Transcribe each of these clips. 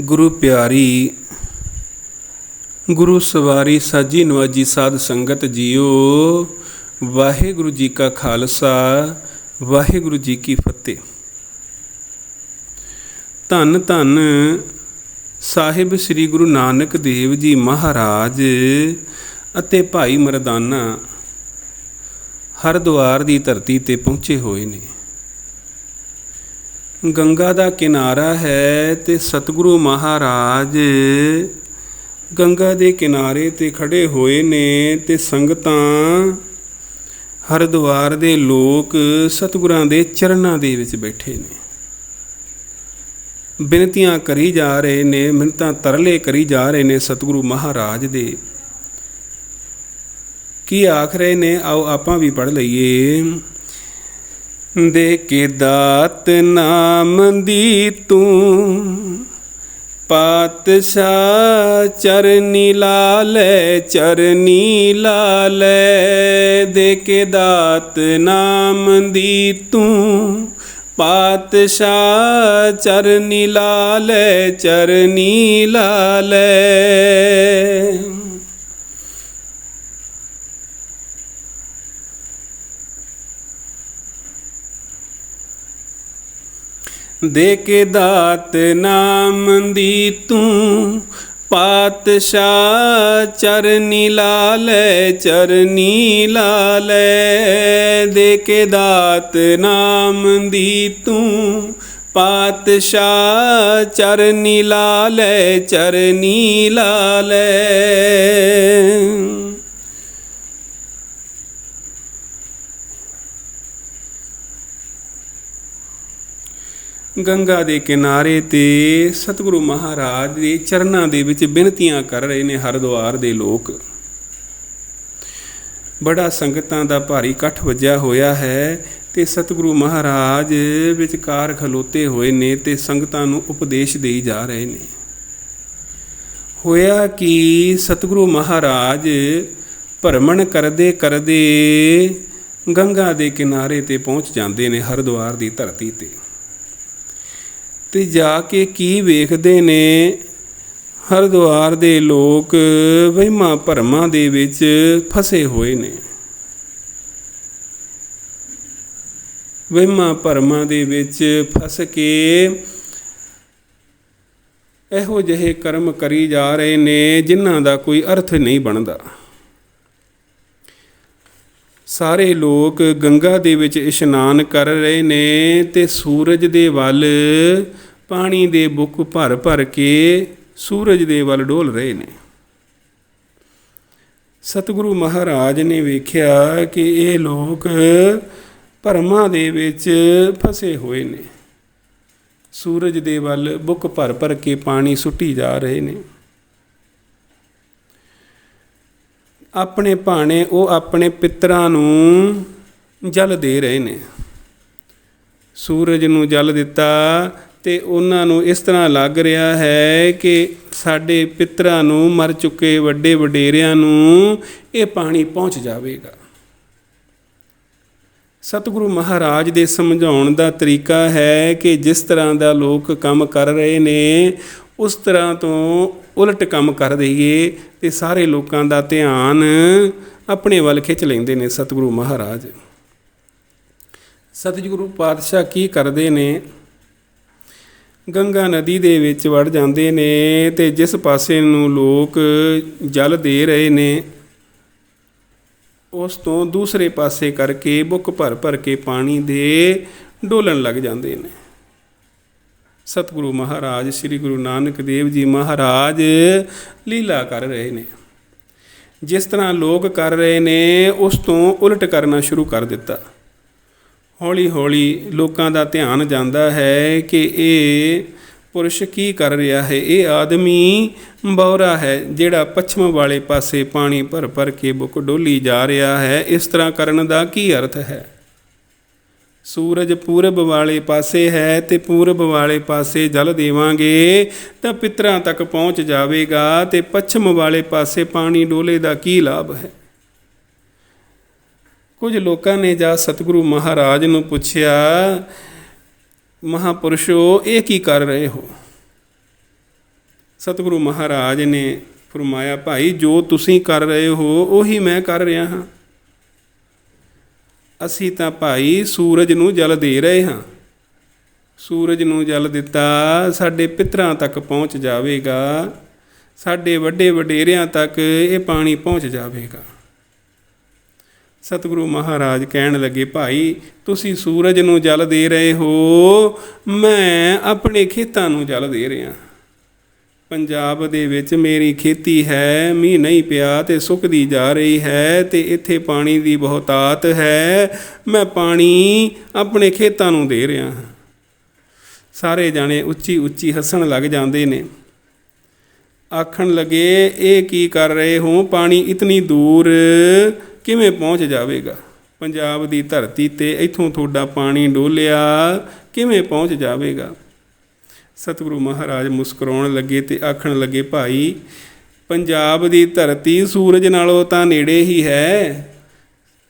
ਗੁਰੂ ਪਿਆਰੀ, ਗੁਰੂ ਸਵਾਰੀ ਸਾਜੀ ਨਵਾਜੀ ਸਾਧ ਸੰਗਤ ਜੀਓ, ਵਾਹਿਗੁਰੂ ਜੀ ਕਾ ਖਾਲਸਾ, ਵਾਹਿਗੁਰੂ ਜੀ ਕੀ ਫਤਿਹ। ਧੰਨ ਧੰਨ ਸਾਹਿਬ ਸ੍ਰੀ ਗੁਰੂ ਨਾਨਕ ਦੇਵ ਜੀ ਮਹਾਰਾਜ ਅਤੇ ਭਾਈ ਮਰਦਾਨਾ ਹਰਦੁਆਰ ਦੀ ਧਰਤੀ ਤੇ ਪਹੁੰਚੇ ਹੋਏ ਨੇ। ਗੰਗਾ ਦਾ ਕਿਨਾਰਾ ਹੈ ਤੇ ਸਤਿਗੁਰੂ ਮਹਾਰਾਜ ਗੰਗਾ ਦੇ ਕਿਨਾਰੇ ਤੇ ਖੜੇ ਹੋਏ ਨੇ ਤੇ ਸੰਗਤਾਂ ਹਰਦੁਆਰ ਦੇ ਲੋਕ ਸਤਿਗੁਰਾਂ ਦੇ ਚਰਨਾਂ ਦੇ ਵਿੱਚ ਬੈਠੇ ਨੇ। ਬੇਨਤੀਆਂ ਕਰੀ ਜਾ ਰਹੇ ਨੇ ਮਿੰਤਾਂ ਤਰਲੇ ਕਰੀ ਜਾ ਰਹੇ ਨੇ ਸਤਿਗੁਰੂ ਮਹਾਰਾਜ ਦੇ। ਕੀ ਆਖ ਰਹੇ ਨੇ? ਆਓ ਆਪਾਂ ਵੀ ਪੜ ਲਈਏ। ਦੇ ਕੇ ਦਾਤ ਨਾਮ ਦੀ ਤੂੰ। ਪਾਤਸ਼ਾਹ ਚਰਨੀ ਲਾਲੇ ਚਰਨੀ ਲਾਲੇ, ਦੇ ਕੇ ਦਾਤ ਨਾਮ ਦੀ ਤੂੰ। ਪਾਤਸ਼ਾਹ ਚਰਨੀ ਲਾਲੇ ਚਰਨੀ ਲਾਲੇ। ਦੇ ਕੇ ਦਾਤ ਨਾਮ ਦੀ ਤੂੰ, ਪਾਤਸ਼ਾਹ ਚਰਨੀ ਲਾਲੇ ਚਰਨੀ ਲਾਲੇ। ਦੇ ਕੇ ਦਾਤ ਨਾਮ ਦੀ ਤੂੰ, ਪਾਤਸ਼ਾਹ ਚਰਨੀ ਲਾਲੇ ਚਰਨੀ ਲਾਲੇ। ਗੰਗਾ ਦੇ ਕਿਨਾਰੇ ਤੇ ਸਤਿਗੁਰੂ ਮਹਾਰਾਜ ਦੇ ਚਰਨਾਂ ਦੇ ਵਿੱਚ ਬੇਨਤੀਆਂ ਕਰ ਰਹੇ ਨੇ ਹਰਦੁਆਰ ਦੇ ਲੋਕ। ਬੜਾ ਸੰਗਤਾਂ ਦਾ ਭਾਰੀ ਇਕੱਠ ਵੱਜਿਆ ਹੋਇਆ ਹੈ ਤੇ ਸਤਿਗੁਰੂ ਮਹਾਰਾਜ ਵਿਚਕਾਰ ਖਲੋਤੇ ਹੋਏ ਨੇ ਤੇ ਸੰਗਤਾਂ ਨੂੰ ਉਪਦੇਸ਼ ਦੇਈ ਜਾ ਰਹੇ ਨੇ। ਹੋਇਆ ਕਿ ਸਤਿਗੁਰੂ ਮਹਾਰਾਜ ਭਰਮਣ ਕਰਦੇ ਕਰਦੇ ਗੰਗਾ ਦੇ ਕਿਨਾਰੇ ਤੇ ਪਹੁੰਚ ਜਾਂਦੇ ਨੇ ਹਰਦੁਆਰ ਦੀ ਧਰਤੀ ਤੇ। ਤੇ ਜਾ ਕੇ ਕੀ ਵੇਖਦੇ ਨੇ? ਹਰਦੁਆਰ ਦੇ ਲੋਕ ਵਹਿਮਾਂ ਭਰਮਾਂ ਦੇ ਵਿੱਚ ਫਸੇ ਹੋਏ ਨੇ। ਵਹਿਮਾਂ ਭਰਮਾਂ ਦੇ ਵਿੱਚ ਫਸ ਕੇ ਇਹੋ ਜਿਹੇ ਕਰਮ ਕਰੀ ਜਾ ਰਹੇ ਨੇ, ਜਿਨ੍ਹਾਂ ਦਾ ਕੋਈ ਅਰਥ ਨਹੀਂ ਬਣਦਾ। ਸਾਰੇ ਲੋਕ ਗੰਗਾ ਦੇ ਵਿੱਚ ਇਸ਼ਨਾਨ ਕਰ ਰਹੇ ਨੇ ਤੇ ਸੂਰਜ ਦੇ ਵੱਲ ਪਾਣੀ ਦੇ ਬੁੱਕ ਭਰ ਭਰ ਕੇ ਸੂਰਜ ਦੇ ਵੱਲ ਡੋਲ ਰਹੇ ਨੇ। ਸਤਿਗੁਰੂ ਮਹਾਰਾਜ ਨੇ ਵੇਖਿਆ ਕਿ ਇਹ ਲੋਕ ਭਰਮਾਂ ਦੇ ਵਿੱਚ ਫਸੇ ਹੋਏ ਨੇ। ਸੂਰਜ ਦੇ ਵੱਲ ਬੁੱਕ ਭਰ ਭਰ ਕੇ ਪਾਣੀ ਸੁੱਟੀ ਜਾ ਰਹੇ ਨੇ। ਆਪਣੇ ਭਾਣੇ ਉਹ ਆਪਣੇ ਪਿੱਤਰਾਂ ਨੂੰ ਜਲ ਦੇ ਰਹੇ ਨੇ। ਸੂਰਜ ਨੂੰ ਜਲ ਦਿੱਤਾ ਤੇ ਉਹਨਾਂ ਨੂੰ ਇਸ ਤਰ੍ਹਾਂ ਲੱਗ ਰਿਹਾ ਹੈ ਕਿ ਸਾਡੇ ਪਿੱਤਰਾਂ ਨੂੰ ਮਰ ਚੁੱਕੇ ਵੱਡੇ ਵਡੇਰਿਆਂ ਨੂੰ ਇਹ ਪਾਣੀ ਪਹੁੰਚ ਜਾਵੇਗਾ। ਸਤਿਗੁਰੂ ਮਹਾਰਾਜ ਦੇ ਸਮਝਾਉਣ ਦਾ ਤਰੀਕਾ ਹੈ ਕਿ ਜਿਸ ਤਰ੍ਹਾਂ ਦਾ ਲੋਕ ਕੰਮ ਕਰ ਰਹੇ ਨੇ ਉਸ ਤਰ੍ਹਾਂ ਤੋਂ ਉਲਟ ਕੰਮ ਕਰ ਦਈਏ ਤੇ ਸਾਰੇ ਲੋਕਾਂ ਦਾ ਧਿਆਨ ਆਪਣੇ ਵੱਲ ਖਿੱਚ ਲੈਂਦੇ ਨੇ ਸਤਿਗੁਰੂ ਮਹਾਰਾਜ। ਸਤਿਗੁਰੂ ਪਾਤਸ਼ਾਹ ਕੀ ਕਰਦੇ ਨੇ? ਗੰਗਾ ਨਦੀ ਦੇ ਵਿੱਚ ਵੜ ਜਾਂਦੇ ਨੇ ਤੇ ਜਿਸ ਪਾਸੇ ਨੂੰ ਲੋਕ ਜਲ ਦੇ ਰਹੇ ਨੇ, ਉਸ ਤੋਂ ਦੂਸਰੇ ਪਾਸੇ ਕਰਕੇ ਬੁੱਕ ਭਰ ਭਰ ਕੇ ਪਾਣੀ ਦੇ ਡੋਲਣ ਲੱਗ ਜਾਂਦੇ ਨੇ। ਸਤਿਗੁਰੂ ਮਹਾਰਾਜ, ਸ੍ਰੀ ਗੁਰੂ ਨਾਨਕ ਦੇਵ ਜੀ ਮਹਾਰਾਜ ਲੀਲਾ ਕਰ ਰਹੇ ਨੇ। ਜਿਸ ਤਰ੍ਹਾਂ ਲੋਕ ਕਰ ਰਹੇ ਨੇ, ਉਸ ਤੋਂ ਉਲਟ ਕਰਨਾ ਸ਼ੁਰੂ ਕਰ ਦਿੱਤਾ। ਹੌਲੀ ਹੌਲੀ ਲੋਕਾਂ ਦਾ ਧਿਆਨ ਜਾਂਦਾ ਹੈ ਕਿ ਇਹ ਪੁਰਸ਼ ਕੀ ਕਰ ਰਿਹਾ ਹੈ? ਇਹ ਆਦਮੀ ਬੌਰਾ ਹੈ ਜਿਹੜਾ ਪੱਛਮ ਵਾਲੇ ਪਾਸੇ ਪਾਣੀ ਭਰ ਭਰ ਕੇ ਬੁੱਕ ਡੋਲੀ ਜਾ ਰਿਹਾ ਹੈ। ਇਸ ਤਰ੍ਹਾਂ ਕਰਨ ਦਾ ਕੀ ਅਰਥ ਹੈ? ਸੂਰਜ ਪੂਰਬ ਵਾਲੇ ਪਾਸੇ ਹੈ ਤੇ ਪੂਰਬ ਵਾਲੇ ਪਾਸੇ ਜਲ ਦੇਵਾਂਗੇ, ਤਾਂ ਪਿਤਰਾਂ ਤੱਕ ਪਹੁੰਚ ਜਾਵੇਗਾ ਤੇ ਪੱਛਮ ਵਾਲੇ ਪਾਸੇ ਪਾਣੀ ਡੋਲੇ ਦਾ ਕੀ ਲਾਭ ਹੈ? ਕੁਝ ਲੋਕਾਂ ਨੇ ਜਾ ਸਤਿਗੁਰੂ ਮਹਾਰਾਜ ਨੂੰ ਪੁੱਛਿਆ, ਮਹਾਪੁਰਸ਼ੋ, ਇਹ ਕੀ ਕਰ ਰਹੇ ਹੋ? ਸਤਿਗੁਰੂ ਮਹਾਰਾਜ ਨੇ ਫਰਮਾਇਆ, ਭਾਈ, ਜੋ ਤੁਸੀਂ ਕਰ ਰਹੇ ਹੋ, ਉਹੀ ਮੈਂ ਕਰ ਰਿਹਾ ਹਾਂ। ਅਸੀਂ ਤਾਂ ਭਾਈ ਸੂਰਜ ਨੂੰ ਜਲ ਦੇ ਰਹੇ ਹਾਂ। ਸੂਰਜ ਨੂੰ ਜਲ ਦਿੱਤਾ, ਸਾਡੇ ਪਿਤਰਾਂ ਤੱਕ ਪਹੁੰਚ ਜਾਵੇਗਾ। ਸਾਡੇ ਵੱਡੇ ਵਡੇਰਿਆਂ ਤੱਕ ਇਹ ਪਾਣੀ ਪਹੁੰਚ ਜਾਵੇਗਾ। ਸਤਿਗੁਰੂ ਮਹਾਰਾਜ ਕਹਿਣ ਲੱਗੇ, ਭਾਈ, ਤੁਸੀਂ ਸੂਰਜ ਨੂੰ ਜਲ ਦੇ ਰਹੇ ਹੋ। ਮੈਂ ਆਪਣੇ ਖੇਤਾਂ ਨੂੰ ਜਲ ਦੇ ਰਿਹਾ ਪੰਜਾਬ ਦੇ ਵਿੱਚ ਮੇਰੀ ਖੇਤੀ ਹੈ, ਮੀਂਹ ਨਹੀਂ ਪਿਆ ਤੇ ਸੁੱਕਦੀ ਜਾ ਰਹੀ ਹੈ ਤੇ ਇੱਥੇ ਪਾਣੀ ਦੀ ਬਹੁਤਾਤ ਹੈ। ਮੈਂ ਪਾਣੀ ਆਪਣੇ ਖੇਤਾਂ ਨੂੰ ਦੇ ਰਿਹਾ ਹਾਂ। ਸਾਰੇ ਜਾਣੇ ਉੱਚੀ ਉੱਚੀ ਹੱਸਣ ਲੱਗ ਜਾਂਦੇ ਨੇ। ਆਖਣ ਲੱਗੇ, ਇਹ ਕੀ ਕਰ ਰਹੇ ਹੋ? ਪਾਣੀ ਇਤਨੀ ਦੂਰ ਕਿਵੇਂ ਪਹੁੰਚ ਜਾਵੇਗਾ? ਪੰਜਾਬ ਦੀ ਧਰਤੀ ਤੇ ਇੱਥੋਂ ਤੁਹਾਡਾ ਪਾਣੀ ਡੋਲਿਆ ਕਿਵੇਂ ਪਹੁੰਚ ਜਾਵੇਗਾ? ਸਤਿਗੁਰੂ ਮਹਾਰਾਜ ਮੁਸਕਰਾਉਣ ਲੱਗੇ ਤੇ ਆਖਣ ਲੱਗੇ, ਭਾਈ, ਪੰਜਾਬ ਦੀ ਧਰਤੀ ਸੂਰਜ ਨਾਲੋਂ ਤਾਂ ਨੇੜੇ ਹੀ ਹੈ।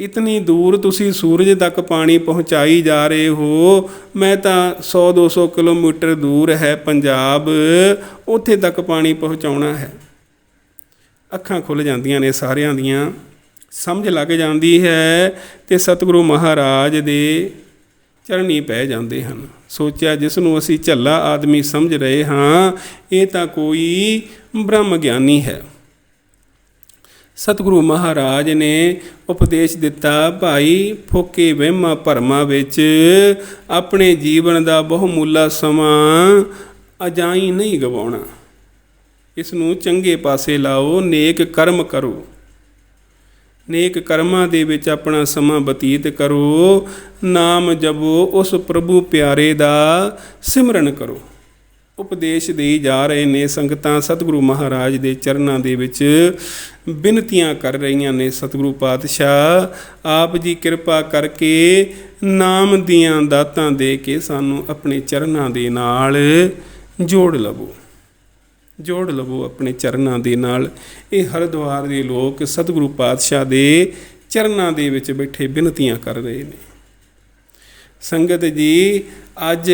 ਇਤਨੀ ਦੂਰ ਤੁਸੀਂ ਸੂਰਜ ਤੱਕ ਪਾਣੀ ਪਹੁੰਚਾਈ ਜਾ ਰਹੇ ਹੋ। ਮੈਂ ਤਾਂ 100 200 ਕਿਲੋਮੀਟਰ ਦੂਰ ਹੈ ਪੰਜਾਬ। ਉੱਥੇ ਤੱਕ ਪਾਣੀ ਪਹੁੰਚਾਉਣਾ ਹੈ। ਅੱਖਾਂ ਖੁੱਲ ਜਾਂਦੀਆਂ ਨੇ ਸਾਰਿਆਂ ਦੀਆਂ। ਸਮਝ ਲੱਗ ਜਾਂਦੀ ਹੈ ਤੇ ਸਤਿਗੁਰੂ ਮਹਾਰਾਜ ਦੇ ਚਰਨੀ ਪੈ ਜਾਂਦੇ ਹਨ। ਸੋਚਿਆ ਜਿਸ ਨੂੰ ਅਸੀਂ ਝੱਲਾ ਆਦਮੀ ਸਮਝ ਰਹੇ ਹਾਂ, ਇਹ ਤਾਂ ਕੋਈ ਬ੍ਰਹਮ ਗਿਆਨੀ ਹੈ। ਸਤਿਗੁਰੂ ਮਹਾਰਾਜ ਨੇ ਉਪਦੇਸ਼ ਦਿੱਤਾ, ਭਾਈ, ਫੋਕੇ ਵਹਿਮਾਂ ਭਰਮਾਂ ਵਿੱਚ ਆਪਣੇ ਜੀਵਨ ਦਾ ਬਹੁਮੁੱਲਾ ਸਮਾਂ ਅਜਾਈ ਨਹੀਂ ਗਵਾਉਣਾ। ਇਸ ਨੂੰ ਚੰਗੇ ਪਾਸੇ ਲਾਓ, ਨੇਕ ਕਰਮ ਕਰੋ। ਨੇਕ ਕਰਮਾਂ ਦੇ ਵਿੱਚ ਆਪਣਾ ਸਮਾਂ ਬਤੀਤ ਕਰੋ। ਨਾਮ ਜਪੋ, ਉਸ ਪ੍ਰਭੂ ਪਿਆਰੇ ਦਾ ਸਿਮਰਨ ਕਰੋ। ਉਪਦੇਸ਼ ਦੇਈ ਜਾ ਰਹੇ ਨੇ ਸੰਗਤਾਂ ਸਤਿਗੁਰੂ ਮਹਾਰਾਜ ਦੇ ਚਰਨਾਂ ਦੇ ਵਿੱਚ। ਬਿਨਤੀਆਂ ਕਰ ਰਹੀਆਂ ਨੇ ਸਤਿਗੁਰੂ ਪਾਤਸ਼ਾਹ। ਆਪ ਜੀ ਕਿਰਪਾ ਕਰਕੇ ਨਾਮ ਦੀਆਂ ਦਾਤਾਂ ਦੇ ਕੇ ਸਾਨੂੰ ਆਪਣੇ ਚਰਨਾਂ ਦੇ ਨਾਲ ਜੋੜ ਲਵੋ। ਜੋੜ ਲਵੋ ਆਪਣੇ ਚਰਨਾਂ ਦੇ ਨਾਲ। ਇਹ ਹਰਿਦੁਆਰ ਦੇ ਲੋਕ ਸਤਿਗੁਰੂ ਪਾਤਸ਼ਾਹ ਦੇ ਚਰਨਾਂ ਦੇ ਵਿੱਚ ਬੈਠੇ ਬਿਨਤੀਆਂ ਕਰ ਰਹੇ ਨੇ। ਸੰਗਤ ਜੀ, ਅੱਜ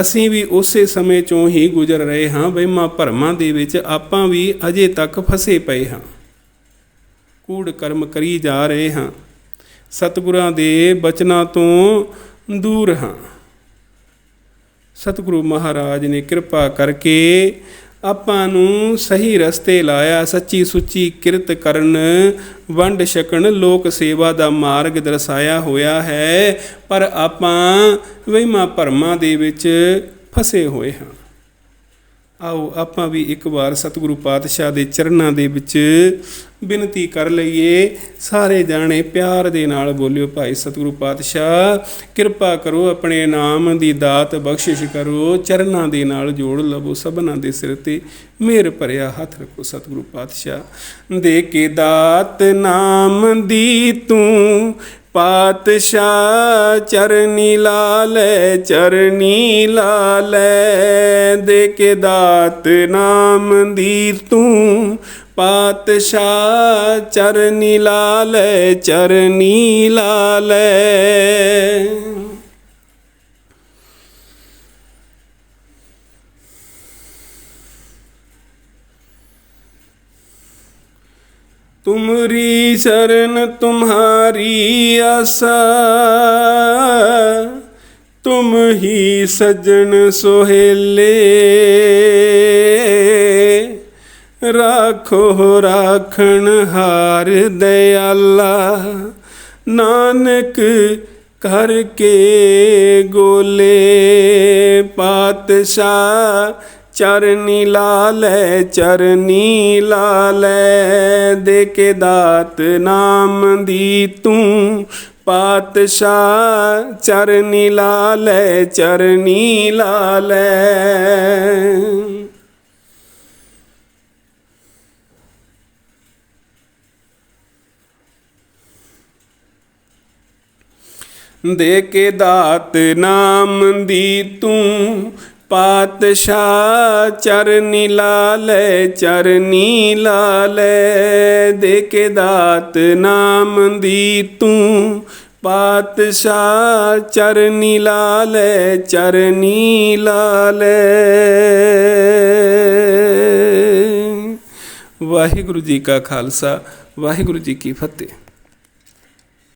ਅਸੀਂ ਵੀ ਉਸੇ ਸਮੇਂ ਚੋਂ ਹੀ ਗੁਜ਼ਰ ਰਹੇ ਹਾਂ, ਵਹਿਮਾਂ ਭਰਮਾਂ ਦੇ ਵਿੱਚ ਆਪਾਂ ਵੀ ਅਜੇ ਤੱਕ ਫਸੇ ਪਏ ਹਾਂ। ਕੂੜ ਕਰਮ ਕਰੀ ਜਾ ਰਹੇ ਹਾਂ। ਸਤਿਗੁਰਾਂ ਦੇ ਬਚਨਾਂ ਤੋਂ ਦੂਰ ਹਾਂ। ਸਤਿਗੁਰੂ ਮਹਾਰਾਜ ਨੇ ਕਿਰਪਾ ਕਰਕੇ ਆਪਾਂ ਨੂੰ ਸਹੀ ਰਸਤੇ ਲਾਇਆ, ਸੱਚੀ ਸੁੱਚੀ ਕਿਰਤ ਕਰਨ, ਵੰਡ ਛਕਣ, ਲੋਕ ਸੇਵਾ ਦਾ ਮਾਰਗ ਦਰਸਾਇਆ ਹੋਇਆ ਹੈ। ਪਰ ਆਪਾਂ ਵਹਿਮਾਂ ਭਰਮਾਂ ਦੇ ਵਿੱਚ ਫਸੇ ਹੋਏ ਹਾਂ। ਆਓ ਆਪਾਂ ਵੀ ਇੱਕ ਵਾਰ ਸਤਿਗੁਰੂ ਪਾਤਸ਼ਾਹ ਦੇ ਚਰਨਾਂ ਦੇ ਵਿੱਚ ਬੇਨਤੀ ਕਰ ਲਈਏ। ਸਾਰੇ ਜਾਣੇ ਪਿਆਰ ਦੇ ਨਾਲ ਬੋਲਿਓ ਭਾਈ ਸਤਿਗੁਰੂ ਪਾਤਸ਼ਾਹ, ਕਿਰਪਾ ਕਰੋ ਆਪਣੇ ਨਾਮ ਦੀ ਦਾਤ ਬਖਸ਼ਿਸ਼ ਕਰੋ, ਚਰਨਾਂ ਦੇ ਨਾਲ ਜੋੜ ਲਵੋ, ਸਭਨਾਂ ਦੇ ਸਿਰ ਤੇ ਮੇਰ ਭਰਿਆ ਹੱਥ ਰੱਖੋ ਸਤਿਗੁਰੂ ਪਾਤਸ਼ਾਹ। ਦੇ ਕੇ ਦਾਤ ਨਾਮ ਦੀ ਤੂੰ ਪਾਤਸ਼ਾਹ, ਚਰਨੀ ਲਾਲੇ ਚਰਨੀ ਲਾਲੇ ਦੇ ਕੇ ਦਾਤ ਨਾਮ ਦੀ ਤੂੰ ਪਾਤਸ਼ਾਹ ਚਰਨੀ ਲਾਲ ਚਰਨੀ ਲਾਲ ਤੁਮਰੀ ਸ਼ਰਨ ਤੁਮਹਾਰੀ ਆਸਾ ਤੁਮ ਹੀ ਸਜਣ ਸੋਹੇਲੇ। ਰਾਖੋ, ਰਾਖਣ ਹਾਰ ਦਇਆਲਾ ਨਾਨਕ ਕਰ ਕੇ ਗੋਲੇ ਪਾਤਸ਼ਾਹ, ਚਰਨੀ ਲਾਲੇ ਚਰਨੀ ਲਾਲੇ ਦੇ ਕੇ ਦਾਤ ਨਾਮ ਦੀ ਤੂੰ ਪਾਤਸ਼ਾਹ, ਚਰਨੀ ਲਾਲੇ ਚਰਨੀ ਲਾਲੇ ਦੇ ਕੇ ਦਾਤ ਨਾਮ ਦੀ ਤੂੰ। ਪਾਤਸ਼ਾਹ ਚਰਨੀ ਲਾਲੇ ਚਰਨੀ ਲਾਲੇ। ਦੇ ਕੇ ਦਾਤ ਨਾਮ ਦੀ ਤੂੰ। ਪਾਤਸ਼ਾਹ ਚਰਨੀ ਲਾਲੇ ਚਰਨੀ ਲਾਲੇ। ਵਾਹਿਗੁਰੂ ਜੀ ਕਾ ਖਾਲਸਾ, ਵਾਹਿਗੁਰੂ ਜੀ ਕੀ ਫਤਿਹ।